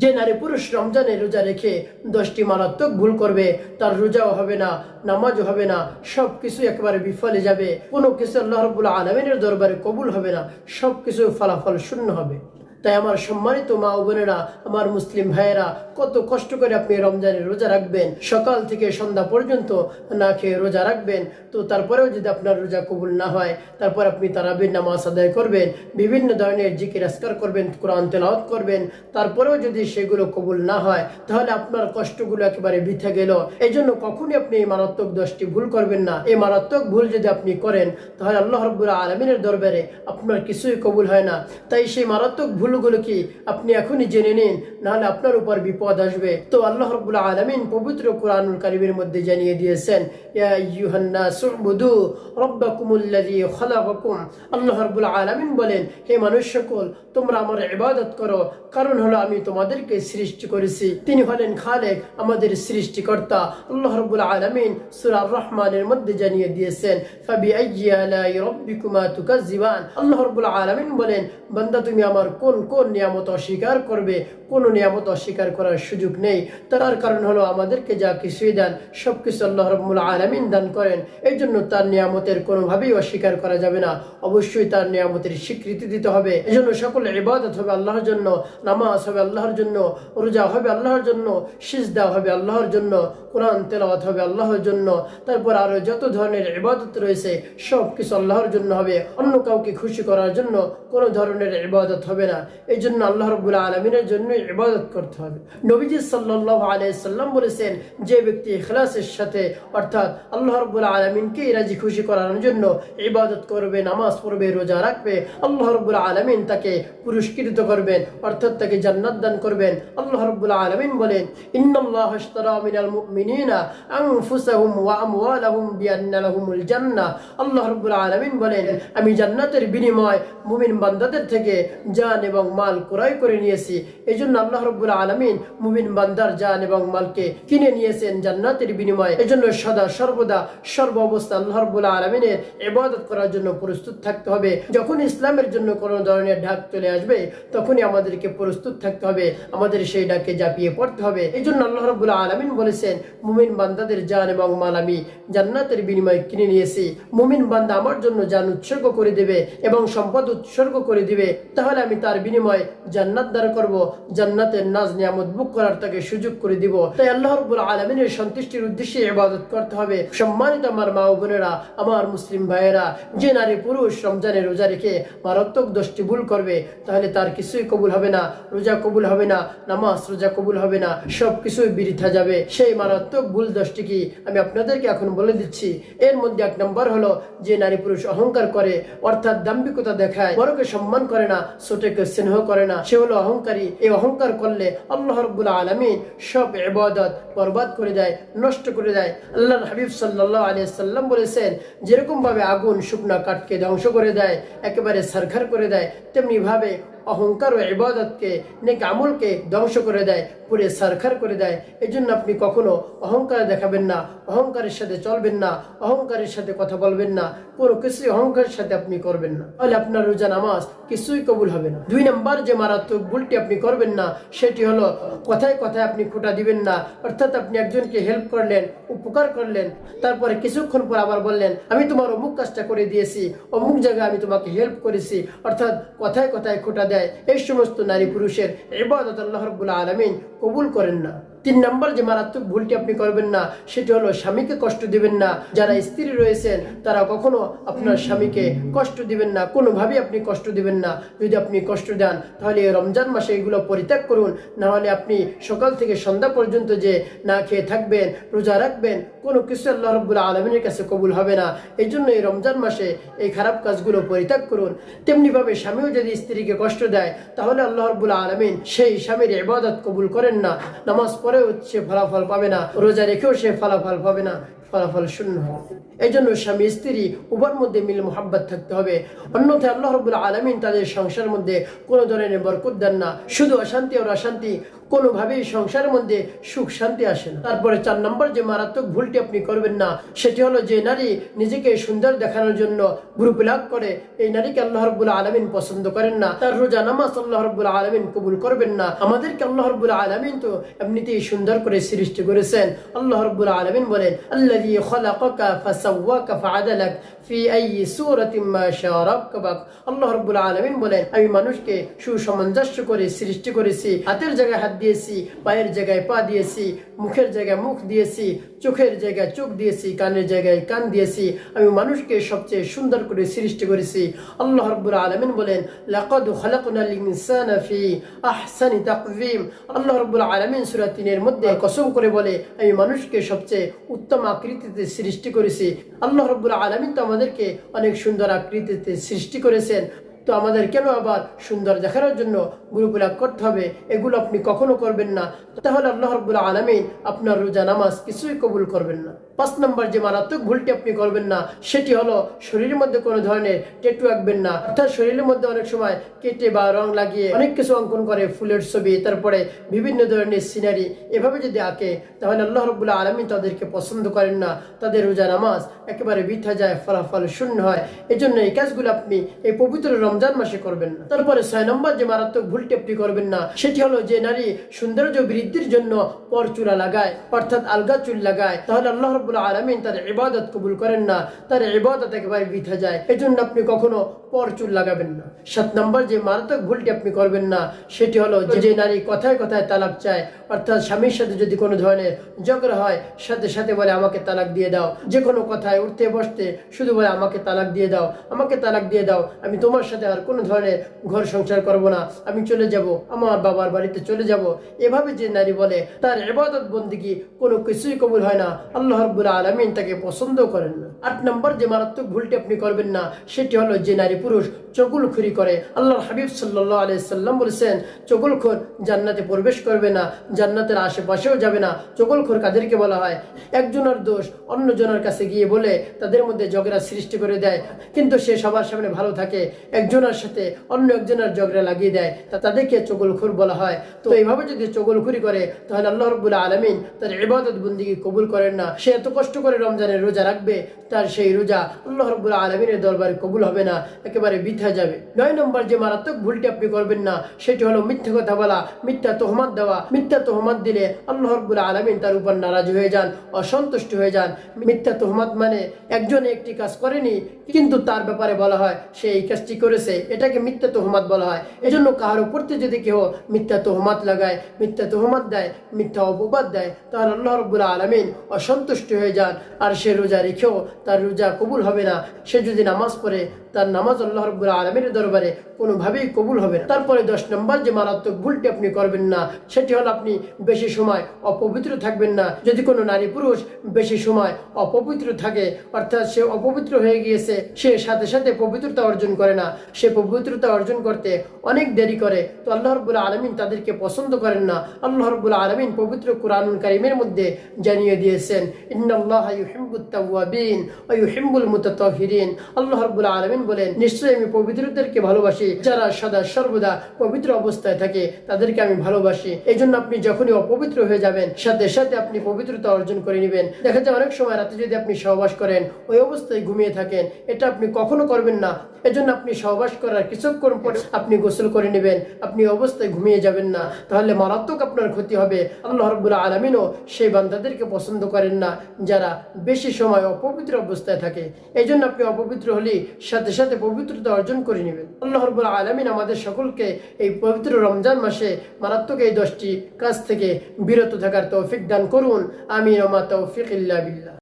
যে নারী পুরুষ রমজানে রোজা রেখে দশটি মারাত্মক ভুল করবে, তার রোজাও হবে না, নামাজও হবে না সব কিছু একেবারে বিফলে যাবে। কোনো কিছু আল্লাহ রবুল্লা আলমিনের দরবারে কবুল হবে না সব কিছু ফলাফল শূন্য হবে। তাই আমার সম্মানিত মা ও বোনেরা, আমার মুসলিম ভাইয়েরা, কত কষ্ট করে আপনি রমজানের রোজা রাখবেন। সকাল থেকে সন্ধ্যা পর্যন্ত না খেয়ে রোজা রাখবেন। তো তারপরেও যদি আপনার রোজা কবুল না হয়, তারপর আপনি তারাবির নামাজ আদায় করবেন, বিভিন্ন ধরনের জিকির আসকার করবেন, কোরআন তেলাওয়াত করবেন, তারপরেও যদি সেগুলো কবুল না হয়, তাহলে আপনার কষ্টগুলো একেবারে বৃথা গেল। এই জন্য কখনই আপনি এই মারাত্মক দশটি ভুল করবেন না। এই মারাত্মক ভুল যদি আপনি করেন, তাহলে আল্লাহ রব্বুল আলমিনের দরবারে আপনার কিছুই কবুল হয় না। তাই সেই মারাত্মক ভুলগুলো কি আপনি এখনই জেনে নিন, নাহলে আপনার উপর বিপদ আসবে। তো আল্লাহ রব্বুল আলমিন পবিত্র কোরআনুল কারিমের মধ্যে জানিয়ে দিয়েছেন আল্লাহ রব্বুল আলামিন বলেন, হে মানুষ সকল তোমরা আমার ইবাদত করো, কারণ হলো আমি তোমাদেরকে সৃষ্টি করেছি। তিনি হলেন খালেক, আমাদের সৃষ্টিকর্তা। আল্লাহ আলামিন সূরা রহমানের মধ্যে জানিয়ে দিয়েছেন আল্লাহ আলামিন বলেন, বান্দা তুমি আমার কোন কোন নিয়ামত অস্বীকার করবে। কোন নিয়ামত অস্বীকার করার সুযোগ নেই। তার কারণ হলো আমাদেরকে যা কিছুই দেন, সব কিছু আল্লাহ রব্বুল আলামিন দান করেন। এই জন্য তার নিয়ামতের কোনোভাবেই অস্বীকার করা যাবে না। অবশ্যই তার নিয়ামতের স্বীকৃতি দিতে হবে। এই জন্য সকল ইবাদত হবে আল্লাহর জন্য, নামাজ হবে আল্লাহর জন্য, রোজা হবে আল্লাহর জন্য, সিজদা হবে আল্লাহর জন্য, কোরআন তেলাওয়াত হবে আল্লাহর জন্য। তারপর আরও যত ধরনের ইবাদত রয়েছে, সব কিছু আল্লাহর জন্য হবে। অন্য কাউকে খুশি করার জন্য কোনো ধরনের ইবাদত হবে না। এই জন্য আল্লাহ রব্বুল আলমিনের জন্য ইবাদত করতে হবে। নবীজি সাল্লাহ আলাইসাল্লাম বলেছেন, যে ব্যক্তি ইখলাসের সাথে, অর্থাৎ আল্লাহ রব্বুল আলমিনকে রাজি খুশি করানোর জন্য ইবাদত করবে, নামাজ পড়বে, রোজা রাখবে, আল্লাহ রব্বুল আলমিন তাকে পুরস্কৃত করবেন, অর্থাৎ তাকে জান্নাত দান করবেন। আল্লাহ রব্বুল আলমিন বলেন আমি জান্নাতের বিনিময় মুমিন বান্দাদের থেকে জান এবং মাল ক্রয় করে নিয়েছি। এই জন্য আল্লাহ রব্বুল আলামিন মুমিন বান্দার জান এবং মালকে কিনে নিয়েছেন জান্নাতের বিনিময়ে। এই জন্য সদা সর্বদা সর্ব অবস্থা আল্লাহ রব্বুল আলমিনের ইবাদত করার জন্য প্রস্তুত থাকতে হবে। যখন ইসলামের জন্য কোনো ধরনের ডাক চলে আসবে, তখনই আমাদেরকে প্রস্তুত থাকতে হবে। আমাদের সেই ডাকে জাপিয়ে পড়তে হবে। এই জন্য আল্লাহ রব্বুল আলমিন বলেছেন, মুমিন বান্দাদের জান এবং মাল আমি জান্নাতের বিনিময়ে কিনে নিয়েছি। মুমিন বান্দা আমার জন্য জান উৎসর্গ করে দেবে এবং সম্পদ উৎসর্গ করে দিবে। তাহলে আমি তার বিনিময়ে জান্নাত দ্বার করব। জান্নাতের নাজ নিয়ামত বুক করার তাকে সুযোগ করে দিব। তাই আল্লাহ রব্বুল আলমিনের সন্তুষ্টির উদ্দেশ্যে ইবাদত করতে হবে। সম্মানিত আমার মা বোনেরা, আমার মুসলিম ভাইয়েরা, যে নারী পুরুষ রমজানে রোজা রেখে মারাত্মক দশটি ভুল করবে, তাহলে তার কিছুই কবুল হবে না, রোজা কবুল হবে না, নামাজ রোজা কবুল হবে না সব কিছুই বৃথা যাবে। সেই মারাত্মক ভুল দশটি কি আমি আপনাদেরকে এখন বলে দিচ্ছি। এর মধ্যে এক নম্বর হলো, যে নারী পুরুষ অহংকার করে, অর্থাৎ দাম্ভিকতা দেখায়, বড়কে সম্মান করে না, ছোটকে স্নেহ করে না, সে হলো অহংকারী। এই অহংকার করলে আল্লাহ রব্বুল আলমী সব এবাদত বরবাদ করে দেয়, নষ্ট করে দেয়। আল্লাহ হাবিব সাল্লাহ আলিয়া সাল্লাম বলেছেন, যেরকমভাবে আগুন শুকনা কাঠকে ধ্বংস করে দেয়, একেবারে সারখার করে দেয় তেমনি ভাবে অহংকার ও ইবাদতকে, নেক আমলকে ধ্বংস করে দেয় পুরে সারখার করে দেয়। এই জন্য আপনি কখনো অহংকার দেখাবেন না, অহংকারের সাথে চলবেন না, অহংকারের সাথে কথা বলবেন না, কোনো কিছুই অহংকারের সাথে আপনি করবেন না। তাহলে আপনার রোজা নামাজ কিছুই কবুল হবে না। দুই নম্বর যে মারাত্মক ভুলটি আপনি করবেন না, সেটি হলো কথায় কথায় আপনি খোটা দিবেন না। অর্থাৎ আপনি একজনকে হেল্প করলেন, উপকার করলেন, তারপরে কিছুক্ষণ পর আবার বললেন, আমি তোমার অমুক কাজটা করে দিয়েছি, অমুক জায়গায় আমি তোমাকে হেল্প করেছি। অর্থাৎ কথায় কথায় খোটা দেয়। এই সমস্ত নারী পুরুষের ইবাদত আল্লাহ রব্বুল আলমিন কবুল করেন না। তিন নম্বর যে মারাত্মক ভুলটি আপনি করবেন না, সেটি হলো স্বামীকে কষ্ট দিবেন না। যারা স্ত্রী রয়েছেন, তারা কখনো আপনার স্বামীকে কষ্ট দিবেন না, কোনোভাবেই আপনি কষ্ট দিবেন না। যদি আপনি কষ্ট দেন, তাহলে রমজান মাসে এগুলো পরিত্যাগ করুন। না হলে আপনি সকাল থেকে সন্ধ্যা পর্যন্ত যে না খেয়ে থাকবেন, রোজা রাখবেন, কোনো কিছু আল্লাহ রব্বুল আলমিনের কাছে কবুল হবে না। এই জন্য এই রমজান মাসে এই খারাপ কাজগুলো পরিত্যাগ করুন। তেমনিভাবে স্বামীও যদি স্ত্রীকে কষ্ট দেয়, তাহলে আল্লাহ রব্বুল আলমিন সেই স্বামীর ইবাদত কবুল করেন না। নামাজ পড়েও সে ফলাফল পাবে না। রোজা রেখেও সে ফলাফল পাবে না। ফলাফল শূন্য। এই জন্য স্বামী, স্ত্রী, উভয়ের মধ্যে মিল মোহাব্বত থাকতে হবে। অন্যথায় আল্লাহ রবুল আলমিন তাদের সংসারের মধ্যে কোনো ধরনের বরকত দেন না। শুধু অশান্তি আর অশান্তি, কোনোভাবেই সংসারের মধ্যে সুখ, শান্তি আসে না। তারপরে চার নম্বর যে মারাত্মক ভুলটি আপনি করবেন না, সেটি হলো যে নারী নিজেকে সুন্দর দেখানোর জন্য গ্রুপ লাভ করে। এই নারীকে আল্লাহ রব্বুল আলমিন পছন্দ করেন না। তার রোজা নামাজ আল্লাহ রব্বুল আলমিন কবুল করবেন না। আমাদেরকে আল্লাহ রব্বুল আলমিন তো এমনিতেই সুন্দর করে সৃষ্টি করেছেন। আল্লাহ রব্বুল আলমিন বলেন আল্লাহ খলাকাকা ফাসাওয়াকা ফাআদালাক ফি আই সূরাতিন মা শাআ রাক্কাবাক আল্লাহ রাব্বুল আলামিন বলেন, আমি মানুষকে সুসামঞ্জস্য করে সৃষ্টি করেছি, হাতের জায়গায় হাত দিয়েছি, পায়ের জায়গায় পা দিয়েছি, মুখের জায়গায় মুখ দিয়েছি, চোখের জায়গায় চোখ দিয়েছি, কানের জায়গায় কান দিয়েছি, আমি মানুষকে সবচেয়ে সুন্দর করে সৃষ্টি করেছি। আল্লাহ রাব্বুল আলামিন বলেন, লাকাদ খালাকনাল ইনসানা ফি আহসানি তাকওয়িম আল্লাহ রাব্বুল আলামিন সূরা 3 এর মধ্যে কসম করে বলে, আমি মানুষকে সবচেয়ে উত্তম আকৃতিতে সৃষ্টি করেছি। আল্লাহ রব্বুল আলমিন তো আমাদেরকে অনেক সুন্দর আকৃতিতে সৃষ্টি করেছেন। তো আমাদের কেন আবার সুন্দর দেখানোর জন্য গুরুগুলা করতে হবে? এগুলো আপনি কখনো করবেন না। তাহলে আল্লাহ রব্বুল আলমিন আপনার রোজা নামাজ কিছুই কবুল করবেন না। পাঁচ নম্বর যে মারাত্মক ভুলটি আপনি করবেন না, সেটি হলো শরীরের মধ্যে কোনো ধরনের টেটু আঁকবেন না। অর্থাৎ শরীরের মধ্যে অনেক সময় কেটে বা রং লাগিয়ে অনেক কিছু অঙ্কন করে ফুলের ছবি, তারপরে বিভিন্ন ধরনের সিনারি এভাবে যদি আঁকে, তাহলে আল্লাহ রব্বুল্লাহ আলমী তাদেরকে পছন্দ করেন না। তাদের রোজা নামাজ একেবারে বৃথা যায়, ফলাফল শূন্য হয়। এই জন্য এই কাজগুলো আপনি এই পবিত্র রমজান মাসে করবেন না। তারপরে ছয় নম্বর যে মারাত্মক ভুলটি আপনি করবেন না, সেটি হলো যে নারী সৌন্দর্য বৃদ্ধির জন্য পর চূড়া লাগায়, অর্থাৎ আলগা চুল লাগায়। তাহলে আল্লাহ রব্বুল্লাহ আলমিন তার ইবাদত কবুল করেন না, তার ইবাদত একেবারে বৃথা যায়। এই জন্য আপনি কখনো পর চুল লাগাবেন না। সাত নম্বর যে মারাত্মক ভুলটি আপনি করবেন না, সেটি হলো যে- নারী কথায় কথায় তালাক চায়, অর্থাৎ স্বামীর সাথে যদি কোনো ধরনের ঝগড়া হয়, সাথে সাথে বলে, আমাকে তালাক দিয়ে দাও। যে কোনো কথায় উঠতে বসতে শুধু বলে, আমাকে তালাক দিয়ে দাও, আমাকে তালাক দিয়ে দাও। আমি তোমার সাথে আর কোনো ধরনের ঘর সংসার করব না। আমি চলে যাব, আমার বাবার বাড়িতে চলে যাব। এভাবে যে নারী বলে, তার এবাদত বন্দিগি কোনো কিছুই কবুল হয় না। আল্লাহ রব্বুল আলমিন তাকে পছন্দ করেন না। আট নম্বর যে মারাত্মক ভুলটি আপনি করবেন না, সেটি হলো যে নারী পুরুষ চকুলখুরি করে। আল্লাহর হাবিব সাল্লাহ আলিয়া সাল্লাম বলেছেন, চকুলখোর জান্নাতে প্রবেশ করবে না, জান্নাতের আশেপাশেও যাবে না। চকুলখোর কাদেরকে বলা হয়। একজনের দোষ অন্যজনের কাছে গিয়ে বলে তাদের মধ্যে ঝগড়া সৃষ্টি করে দেয়। কিন্তু সে সবার সামনে ভালো থাকে, একজনের সাথে অন্য একজনের ঝগড়া লাগিয়ে দেয়। তা তাদেরকে চকুলখোর বলা হয়। তো এইভাবে যদি চকুলখুরি করে, তাহলে আল্লাহ রব্বুল্লাহ আলমিন তার ইবাদত বন্দিকে কবুল করেন না। সে এত কষ্ট করে রমজানের রোজা রাখবে, তার সেই রোজা আল্লাহ রব্বুল্লাহ আলমিনের দরবারে কবুল হবে না। একেবারে বৃথা যাবে। নয় নম্বর যে মারাত্মক ভুলটি আপনি করবেন না, সেটি হলো মিথ্যা কথা বলা, মিথ্যা তোহমাত দেওয়া। মিথ্যা তোহমাত দিলে আল্লাহ রব্বুল্লাহ আলমিন তার উপর নারাজ হয়ে যান, অসন্তুষ্ট হয়ে যান। মিথ্যা তোহমাত মানে একজন একটি কাজ করেনি, কিন্তু তার ব্যাপারে বলা হয়, সে এই কাজটি করেছে। এটাকে মিথ্যা তোহমাত বলা হয়। এজন্য কাহার উপরতে যদি কেউ মিথ্যা তোহমাত লাগায়, মিথ্যা তোহমাত দেয়, মিথ্যা অপবাদ দেয়, তাহলে আল্লাহ রব্বুল্লাহ আলমিন অসন্তুষ্ট হয়ে যান। আর সে রোজা রেখেও তার রোজা কবুল হবে না। সে যদি নামাজ পড়ে তার নামাজ আল্লাহ রব্বুল্লাহ আলমীর দরবারে কোনোভাবেই কবুল হবে না। তারপরে দশ নম্বর যে মারাত্মক ভুলটি আপনি করবেন না, সেটি হলো আপনি বেশি সময় অপবিত্র থাকবেন না। যদি কোনো নারী পুরুষ বেশি সময় অপবিত্র থাকে, অর্থাৎ সে অপবিত্র হয়ে গিয়েছে, সে সাথে সাথে পবিত্রতা অর্জন করে না। সে পবিত্রতা অর্জন করতে অনেক দেরি করে। তো আল্লাহ রব্বুল্লাহ আলমিন তাদেরকে পছন্দ করেন না। আল্লাহ রব্বুল্লাহ আলমিন পবিত্র কুরআনুল কারিমের মধ্যে জানিয়ে দিয়েছেন, ইন্নাল্লাহ ইউহিব্বুত তাওয়াবিন ওয়া ইউহিব্বুল মুতাতাহিরিন। আল্লাহ রব্বুল্লাহ আলমিন বলেন নিশ্চয়ই আমি পবিত্রদেরকে ভালোবাসি। যারা সদা সর্বদা পবিত্র অবস্থায় থাকে, তাদেরকে আমি ভালোবাসি। এই জন্য আপনি যখনই অপবিত্র হয়ে যাবেন, সাথে সাথে আপনি পবিত্রতা অর্জন করে নেবেন। দেখা যায় অনেক সময় রাতে যদি আপনি সহবাস করেন, ওই অবস্থায় ঘুমিয়ে থাকেন। এটা আপনি কখনো করবেন না। এজন্য আপনি সহবাস করার কিছুক্ষণ পরে আপনি গোসল করে নেবেন। আপনি অবস্থায় ঘুমিয়ে যাবেন না। তাহলে মারাত্মক আপনার ক্ষতি হবে। আল্লাহ রব্বুল্লাহ আলমিনও সেই বান্দাদেরকে পছন্দ করেন না, যারা বেশি সময় অপবিত্র অবস্থায় থাকে। এই আপনি অপবিত্র হলে সাথে সাথে সাথে পবিত্রতা অর্জন করে নেবেন। আল্লাহ রব্বুল্লাহ আলমিন আমাদের সকলকে এই পবিত্র রমজান মাসে মারাত্মক এই দশটি কাজ থেকে বিরত থাকার তৌফিক দান করুন। আমি রমা তৌফিক ইল্লা বিল্লাহ।